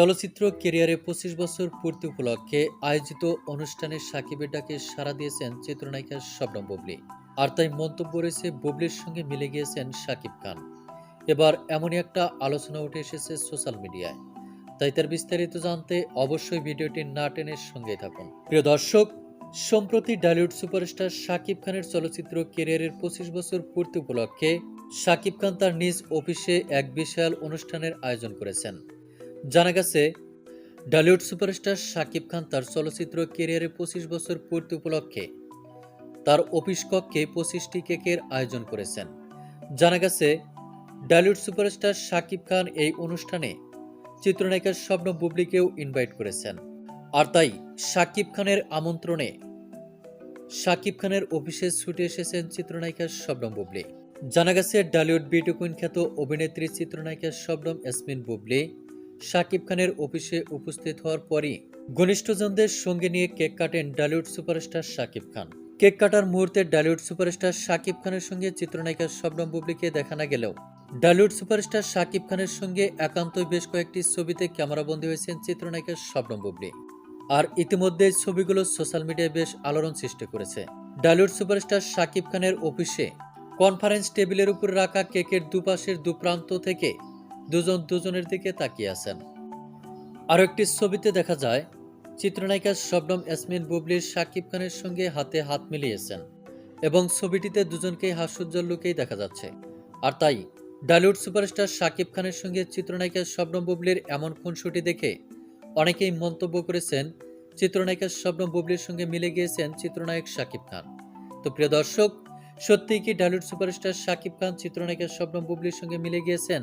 চলচ্চিত্র কেরিয়ারে পঁচিশ বছর পূর্তি উপলক্ষে আয়োজিত অনুষ্ঠানে সাকিবের ডাকে সাড়া দিয়েছেন চিত্রনায়িকা শবনম বুবলি। আর তাই মন্তব্য রয়েছে বুবলির সঙ্গে মিলে গিয়েছেন সাকিব খান। এবার এমনই একটা আলোচনা উঠে এসেছে সোশ্যাল মিডিয়ায়। তাই তার বিস্তারিত জানতে অবশ্যই ভিডিওটি না টেনে সঙ্গে থাকুন। প্রিয় দর্শক, সম্প্রতি ডালিউড সুপারস্টার শাকিব খানের চলচ্চিত্র কেরিয়ারের পঁচিশ বছর পূর্তি উপলক্ষে শাকিব খান তার নিজ অফিসে এক বিশাল অনুষ্ঠানের আয়োজন করেছেন। জানা গেছে, ডালিউড সুপারস্টার শাকিব খান তার চলচ্চিত্র কেরিয়ারের পঁচিশ বছর পূর্তি উপলক্ষে তার অফিস কক্ষে পঁচিশটি কেকের আয়োজন করেছেন। জানা গেছে, ডালিউড সুপারস্টার শাকিব খান এই অনুষ্ঠানে চিত্রনায়িকা স্বপ্ন বুবলিকেও ইনভাইট করেছেন। আর তাই, শাকিব খানের আমন্ত্রণে শাকিব খানের অফিসে ছুটে এসেছেন চিত্রনায়িকা শবনম বুবলি। জানা গেছে, ডালিউড বিউটি কুইন খ্যাত অভিনেত্রী চিত্রনায়িকা শবনম ইয়াসমিন বুবলি শাকিব খানের অফিসে উপস্থিত হওয়ার পরই ঘনিষ্ঠজনদের সঙ্গে নিয়ে কেক কাটেন ডালিউড সুপারস্টার শাকিব খান। কেক কাটার মুহূর্তে ডালিউড সুপারস্টার শাকিব খানের সঙ্গে চিত্রনায়িকা শবনম বুবলিকে দেখা না গেলেও ডালিউড সুপারস্টার শাকিব খানের সঙ্গে একান্তই বেশ কয়েকটি ছবিতে ক্যামেরাবন্দী হয়েছেন চিত্রনায়িকা শবনম বুবলি। আর ইতিমধ্যে ছবিগুলো সোশ্যাল মিডিয়ায় বেশ আলোড়ন সৃষ্টি করেছে। ডালিউড সুপারস্টার শাকিব খানের অফিসে কনফারেন্স টেবিলের উপর রাখা কেকের দুপাশের দুপ্রান্ত থেকে দুজন দুজনের দিকে তাকিয়ে আছেন। আরও একটি ছবিতে দেখা যায়, চিত্রনায়িকা শবনম ইয়াসমিন বুবলির শাকিব খানের সঙ্গে হাতে হাত মিলিয়েছেন এবং ছবিটিতে দুজনকেই হাস্যোজ্জ্বল লুকেই দেখা যাচ্ছে। আর তাই, ডালিউড সুপারস্টার শাকিব খানের সঙ্গে চিত্রনায়িকা শবনম বুবলির এমন খুনসুটি দেখে অনেকেই মন্তব্য করেছেন, চিত্রনায়িকা শবনম বুবলির সঙ্গে মিলে গিয়েছেন চিত্রনায়ক শাকিব খান। তো প্রিয় দর্শক, সত্যিই কি ডালিউড সুপারস্টার শাকিব খান, চিত্রনায়িকা শবনম বুবলির সঙ্গে মিলে গিয়েছেন?